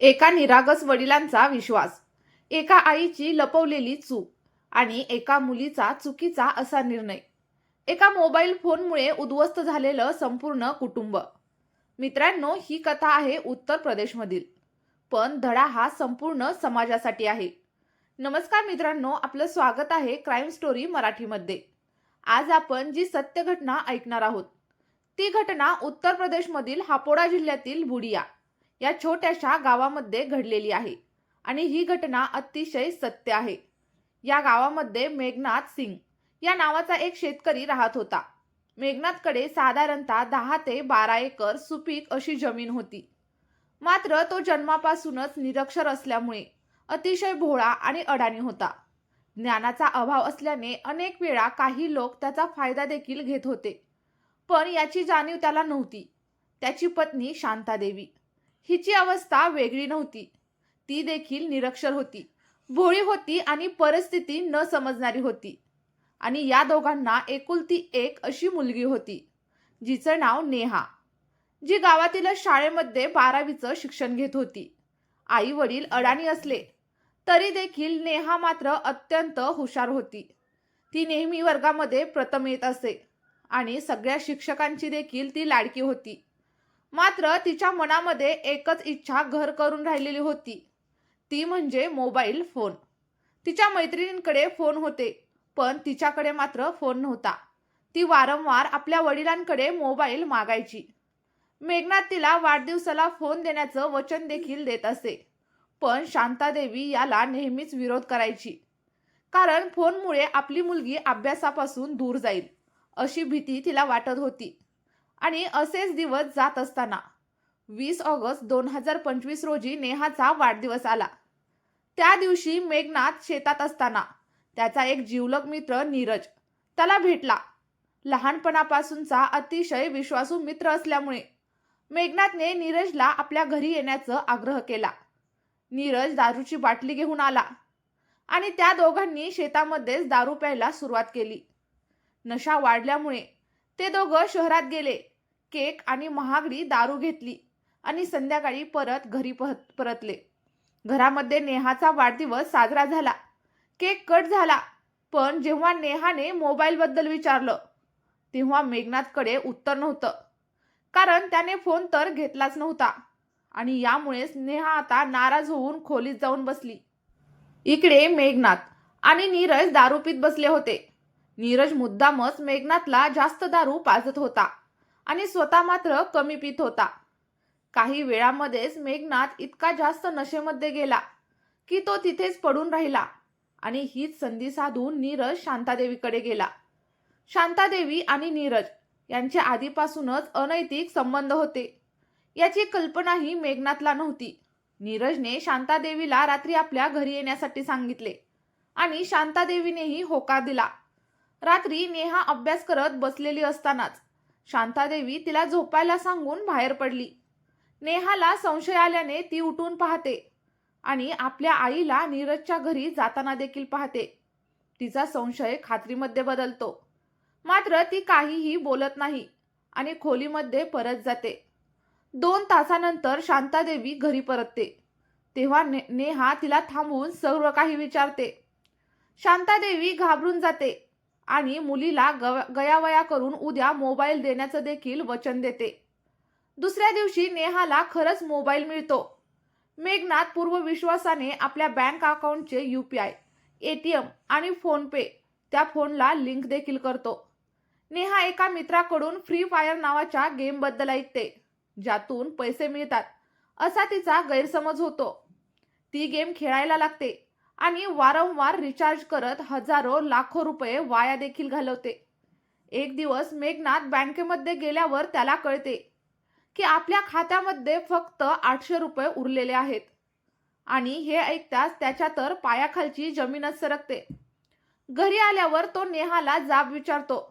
एका निरागस वडिलांचा विश्वास. एका आईची लपवलेली चूक आणि एका मुलीचा चुकीचा असा निर्णय. एका मोबाईल फोनमुळे उद्ध्वस्त झालेलं संपूर्ण कुटुंब. मित्रांनो ही कथा आहे उत्तर प्रदेशमधील. पण धडा हा संपूर्ण समाजासाठी आहे. नमस्कार मित्रांनो आपलं स्वागत आहे क्राईम स्टोरी मराठीमध्ये. आज आपण जी सत्य घटना ऐकणार आहोत ती घटना उत्तर प्रदेशमधील हापोडा जिल्ह्यातील बुडिया. या छोट्याशा गावामध्ये घडलेली आहे. आणि ही घटना अतिशय सत्य आहे. या गावामध्ये मेघनाथ सिंग या नावाचा एक शेतकरी राहत होता. मेघनाथकडे साधारणतः दहा ते बारा एकर सुपीक अशी जमीन होती. मात्र तो जन्मापासूनच निरक्षर असल्यामुळे अतिशय भोळा आणि अडाणी होता. ज्ञानाचा अभाव असल्याने अनेक वेळा काही लोक त्याचा फायदा देखील घेत होते. पण याची जाणीव त्याला नव्हती. त्याची पत्नी शांतादेवी. हिची अवस्था वेगळी नव्हती. ती देखील निरक्षर होती. भोळी होती आणि परिस्थिती न समजणारी होती. आणि या दोघांना एकुलती एक अशी मुलगी होती जिचं नाव नेहा जी गावातील शाळेमध्ये बारावीचं शिक्षण घेत होती. आई वडील अडाणी असले तरी देखील नेहा मात्र अत्यंत हुशार होती. ती नेहमी वर्गामध्ये प्रथम येत असे आणि सगळ्या शिक्षकांची देखील ती लाडकी होती. मात्र तिच्या मनामध्ये एकच इच्छा घर करून राहिलेली होती. ती म्हणजे मोबाईल फोन. तिच्या मैत्रिणींकडे फोन होते पण तिच्याकडे मात्र फोन नव्हता. ती वारंवार आपल्या वडिलांकडे मोबाईल मागायची. मेघनाथ तिला वाढदिवसाला फोन देण्याचं वचन देखील देत असे पण शांतादेवी याला नेहमीच विरोध करायची. कारण फोनमुळे आपली मुलगी अभ्यासापासून दूर जाईल अशी भीती तिला वाटत होती. आणि असेच दिवस जात असताना. वीस ऑगस्ट दोन हजार पंचवीस रोजी नेहाचा वाढदिवस आला. त्या दिवशी मेघनाथ शेतात असताना. त्याचा एक जिवलग मित्र नीरज. त्याला भेटला. लहानपणापासूनचा अतिशय विश्वासू मित्र असल्यामुळे. मेघनाथने नीरजला आपल्या घरी येण्याचं आग्रह केला. नीरज दारूची बाटली घेऊन आला. आणि त्या दोघांनी शेतामध्येच दारू प्यायला सुरुवात केली. नशा वाढल्यामुळे ते दोघं शहरात गेले. केक आणि महागडी दारू घेतली आणि संध्याकाळी परत घरी परत परतले. घरामध्ये नेहाचा वाढदिवस साजरा झाला. केक कट झाला पण जेव्हा नेहाने मोबाईलबद्दल विचारलं तेव्हा मेघनाथकडे उत्तर नव्हतं. कारण त्याने फोन तर घेतलाच नव्हता आणि यामुळेच नेहा आता नाराज होऊन खोलीत जाऊन बसली. इकडे मेघनाथ आणि नीरज दारू पीत बसले होते. नीरज मुद्दामच मेघनाथला जास्त दारू पाजत होता. आणि स्वतः मात्र कमी पित होता. काही वेळामध्येच मेघनाथ इतका जास्त नशेमध्ये गेला की तो तिथेच पडून राहिला आणि हीच संधी साधून नीरज शांतादेवीकडे गेला. शांतादेवी आणि नीरज यांचे आधीपासूनच अनैतिक संबंध होते. याची कल्पनाही मेघनाथला नव्हती. नीरजने शांतादेवीला रात्री आपल्या घरी येण्यासाठी सांगितले आणि शांतादेवीनेही होकार दिला. रात्री नेहा अभ्यास करत बसलेली असतानाच शांतादेवी तिला झोपायला सांगून बाहेर पडली. नेहाला संशय आल्याने ती उठून पाहते आणि आपल्या आईला नीरजच्या घरी जाताना देखील पाहते. तिचा संशय खात्रीमध्ये बदलतो. मात्र ती काहीही बोलत नाही आणि खोलीमध्ये परत जाते. दोन तासानंतर शांतादेवी घरी परतते. तेव्हा ने नेहा तिला थांबवून सर्व काही विचारते. शांतादेवी घाबरून जाते. आणि मुलीला गव गयावया करून उद्या मोबाईल देण्याचं देखील वचन देते. दुसऱ्या दिवशी नेहाला खरंच मोबाईल मिळतो. मेघनाथ पूर्वविश्वासाने आपल्या बँक अकाउंटचे U P I A T M आणि फोनपे त्या फोनला लिंक देखील करतो. नेहा एका मित्राकडून फ्री फायर नावाच्या गेमबद्दल ऐकते ज्यातून पैसे मिळतात असा तिचा गैरसमज होतो. ती गेम खेळायला लागते आणि वारंवार रिचार्ज करत हजारो लाखो रुपये वाया देखील घालवते. एक दिवस मेघनाथ बँकेमध्ये गेल्यावर त्याला कळते की आपल्या खात्यामध्ये फक्त आठशे रुपये उरलेले आहेत. आणि हे ऐकताच त्याच्या तर पायाखालची जमीनच सरकते. घरी आल्यावर तो नेहाला जाब विचारतो.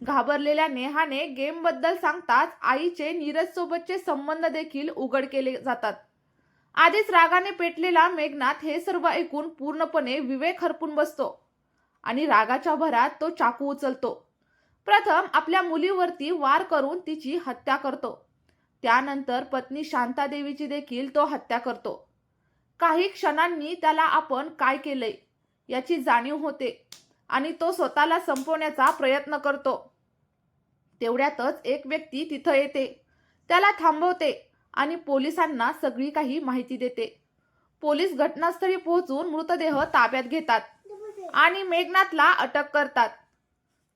घाबरलेल्या नेहाने गेमबद्दल सांगताच आईचे नीरज सोबतचे संबंध देखील उघड केले जातात. आधीच रागाने पेटलेला मेघनाथ हे सर्व ऐकून पूर्णपणे विवेक हरपून बसतो आणि रागाच्या भरात तो चाकू उचलतो. प्रथम आपल्या मुलीवरती वार करून तिची हत्या करतो. त्यानंतर पत्नी शांतादेवीची देखील तो हत्या करतो. काही क्षणांनी त्याला आपण काय केलंय याची जाणीव होते आणि तो स्वतःला संपवण्याचा प्रयत्न करतो. तेवढ्यातच एक व्यक्ती तिथं येते. त्याला थांबवते. आणि पोलिसांना सगळी काही माहिती देते. पोलीस घटनास्थळी पोहोचून मृतदेह ताब्यात घेतात आणि मेघनाथला अटक करतात.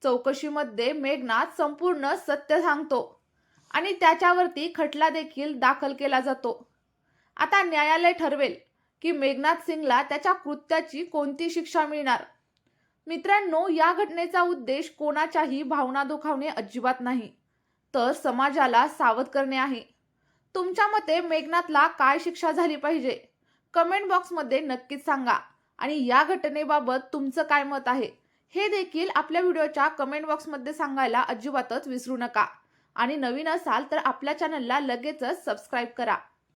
चौकशीमध्ये मेघनाथ संपूर्ण सत्य सांगतो आणि त्याच्यावरती खटला देखील दाखल केला जातो. आता न्यायालय ठरवेल की मेघनाथ सिंगला त्याच्या कृत्याची कोणती शिक्षा मिळणार? मित्रांनो या घटनेचा उद्देश कोणाच्याही भावना दुखावणे अजिबात नाही. तर समाजाला सावध करणे आहे. तुमच्या मते मेघनाथला काय शिक्षा झाली पाहिजे? कमेंट बॉक्समध्ये नक्कीच सांगा. आणि या घटनेबाबत तुमचं काय मत आहे? हे देखील आपल्या व्हिडिओच्या कमेंट बॉक्समध्ये सांगायला अजिबातच विसरू नका. आणि नवीन असाल तर आपल्या चॅनलला लगेचच सबस्क्राईब करा.